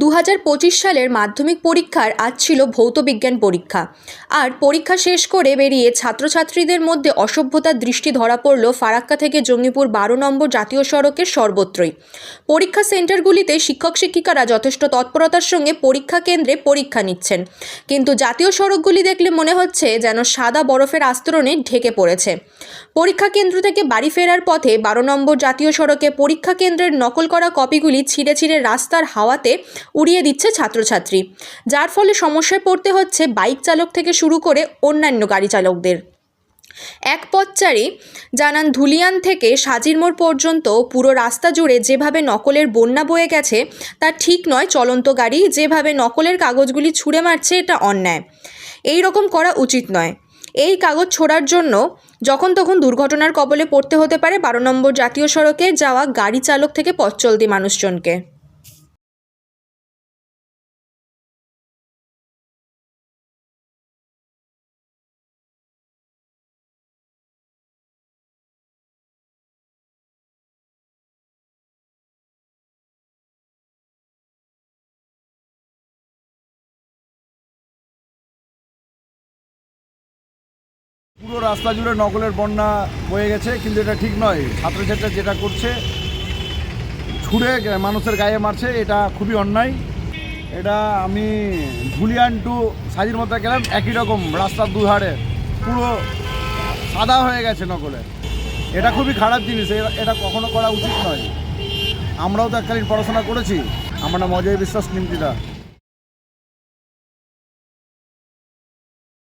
দু হাজার পঁচিশ সালের মাধ্যমিক পরীক্ষার আজ ছিল ভৌতবিজ্ঞান পরীক্ষা। আর পরীক্ষা শেষ করে বেরিয়ে ছাত্রছাত্রীদের মধ্যে অসভ্যতার দৃষ্টি ধরা পড়ল ফারাক্কা থেকে জঙ্গিপুর বারো নম্বর জাতীয় সড়কের সর্বত্রই। পরীক্ষা সেন্টারগুলিতে শিক্ষক শিক্ষিকারা যথেষ্ট তৎপরতার সঙ্গে পরীক্ষা কেন্দ্রে পরীক্ষা নিচ্ছেন। কিন্তু জাতীয় সড়কগুলি দেখলে মনে হচ্ছে যেন সাদা বরফের আস্তরণে ঢেকে পড়েছে। পরীক্ষা কেন্দ্র থেকে বাড়ি ফেরার পথে বারো নম্বর জাতীয় সড়কে পরীক্ষা কেন্দ্রের নকল করা কপিগুলি ছিঁড়ে ছিঁড়ে রাস্তার হাওয়াতে উড়িয়ে দিচ্ছে ছাত্রছাত্রী। যার ফলে সমস্যায় পড়তে হচ্ছে বাইক চালক থেকে শুরু করে অন্যান্য গাড়ি চালকদের। এক পথচারী জানান, ধুলিয়ান থেকে সাজির মোড় পর্যন্ত পুরো রাস্তা জুড়ে যেভাবে নকলের বন্যা বয়ে গেছে, তা ঠিক নয়, চলন্ত গাড়ি যেভাবে নকলের কাগজগুলি ছুঁড়ে মারছে, এটা অন্যায়। এই রকম করা উচিত নয়। এই কাগজ ছোড়ার জন্য যখন তখন দুর্ঘটনার কবলে পড়তে হতে পারে। বারো নম্বর জাতীয় সড়কে যাওয়া গাড়ি চালক থেকে পথ চলতি মানুষজনকে। পুরো রাস্তা জুড়ে নকলের বন্যা বয়ে গেছে, কিন্তু এটা ঠিক নয়। ছাত্রছাত্রীরা যেটা করছে, ছুঁড়ে মানুষের গায়ে মারছে, এটা খুবই অন্যায়। এটা আমি ধুলিয়ান টু সাজির মতো গেলাম, একই রকম রাস্তার দুধারে। পুরো সাদা হয়ে গেছে নকলে। এটা খুবই খারাপ জিনিস এটা কখনো করা উচিত নয়। আমরাও তো এককালীন পড়াশোনা করেছি, আমার নাম অজয় বিশ্বাস নিমতিদা